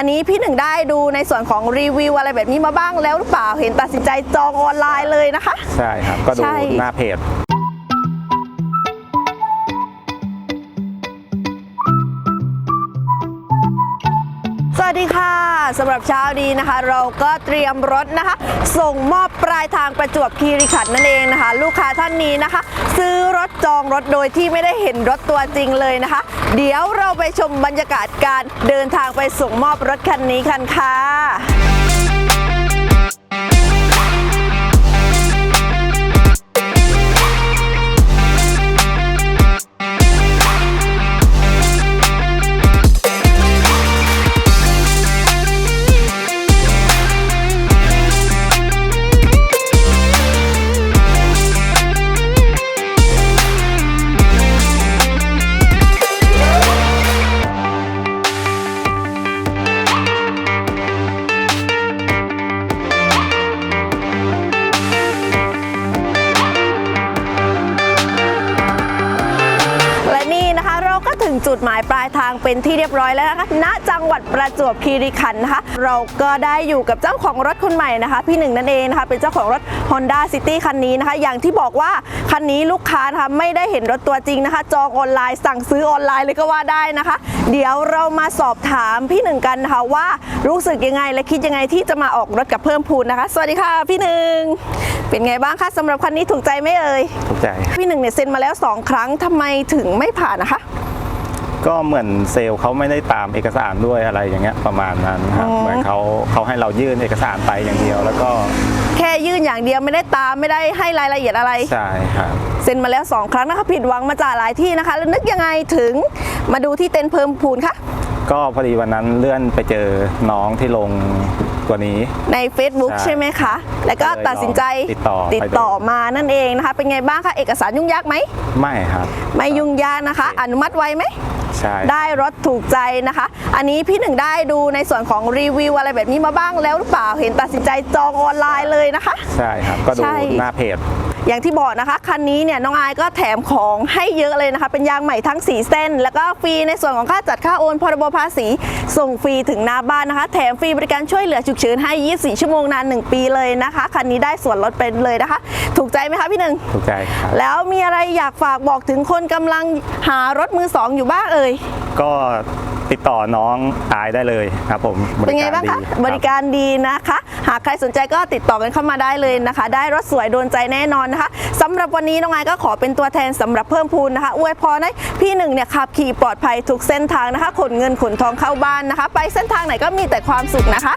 อันนี้พี่หนึ่งได้ดูในส่วนของรีวิวอะไรแบบนี้มาบ้างแล้วหรือเปล่าเห็นตัดสินใจจองออนไลน์เลยนะคะ ใช่ครับ ก็ดูใช่หน้าเพจ วัสดีค่ะสำหรับเช้านี้นะคะ เราก็เตรียมรถนะคะ ส่งมอบปลายทางประจวบคีรีขันธ์นั่นเองนะคะ ลูกค้าท่านนี้นะคะ ซื้อรถจองรถโดยที่ไม่ได้เห็นรถตัวจริงเลยนะคะ เดี๋ยวเราไปชมบรรยากาศการเดินทางไปส่งมอบรถคันนี้กันค่ะ จุดหมายปลายทางเป็นที่เรียบร้อยแล้วนะคะณจังหวัดประจวบคีรีขันธ์นะคะ เราก็ได้อยู่กับเจ้าของรถคนใหม่นะคะ พี่หนึ่งนั่นเองนะคะเป็นเจ้าของรถ Honda City คันนี้นะคะ อย่างที่บอกว่าคันนี้ลูกค้านะคะไม่ได้เห็นรถตัวจริงนะคะ จองออนไลน์สั่งซื้อออนไลน์เลยก็ว่าได้นะคะ เดี๋ยวเรามาสอบถามพี่หนึ่งกันนะคะว่ารู้สึกยังไงและคิดยังไงที่จะมาออกรถกับเพิ่มพูนนะคะ สวัสดีค่ะพี่หนึ่งเป็นไงบ้างคะสำหรับคันนี้ถูกใจไหมเอ่ยถูกใจพี่หนึ่งเนี่ยเซ็นมาแล้ว 2 ครั้งทำไมถึงไม่ผ่านนะคะ ก็เหมือนเซลล์เขาไม่ได้ตามเอกสารด้วยอะไรอย่างเงี้ยประมาณนั้นครับอ๋อ เหมือนเขาเขาให้เรายื่นเอกสารไปอย่างเดียว แล้วก็แค่ยื่นอย่างเดียวไม่ได้ตามไม่ได้ให้รายละเอียดอะไร ใช่ครับ เซ็นมาแล้ว 2 ครั้งนะคะผิดหวังมาจากหลายที่นะคะ แล้วนึกยังไงถึงมาดูที่เต็นท์เพิ่มพูนคะก็พอดีวันนั้นเลื่อนไปเจอน้องที่ลงตัวนี้ ใน Facebook ใช่ ใช่ไหมคะ แล้วก็ก็เลยตัดสินใจติดต่อติดต่อมานั่นเองนะคะ เป็นไงบ้างคะเอกสารยุ่งยากไหม ไม่ครับ ไม่ยุ่งยากนะคะ อนุมัติไวไหม ใช่ ได้รถถูกใจนะคะ อันนี้พี่หนึ่งได้ดูในส่วนของรีวิวอะไรแบบนี้มาบ้างแล้วหรือเปล่าเห็นตัดสินใจจองออนไลน์เลยนะคะ ใช่ครับ ก็ดูใช่ หน้าเพจ อย่างที่บอกนะคะ คันนี้เนี่ยน้องอายก็แถมของให้เยอะเลยนะคะ เป็นยางใหม่ทั้ง4เส้น แล้วก็ฟรีในส่วนของค่าจัดค่าโอนพรบภาษี ส่งฟรีถึงหน้าบ้านนะคะ แถมฟรีบริการช่วยเหลือฉุกเฉินให้ 24 ชั่วโมงนาน 1 ปีเลยนะคะคันนี้ได้ส่วนลดไปเลยนะคะ ถูกใจไหมคะพี่หนึ่งถูกใจครับแล้วมีอะไรอยากฝากบอกถึงคนกำลังหารถมือสองอยู่บ้างเอ่ยก็ ติดต่อน้องอายได้เลยครับผมเป็นไงบ้างคะดีบริการดีนะคะ หากใครสนใจก็ติดต่อกันเข้ามาได้เลยนะคะ ได้รถสวยโดนใจแน่นอนนะคะสำหรับวันนี้น้องไอายก็ขอเป็นตัวแทนสำหรับเพิ่มพูนนะคะอวยพรให้พี่หนึ่งเนี่ยขับขี่ปลอดภัยทุกเส้นทางนะคะขนเงินขนทองเข้าบ้านนะคะ ไปเส้นทางไหนก็มีแต่ความสุขนะคะ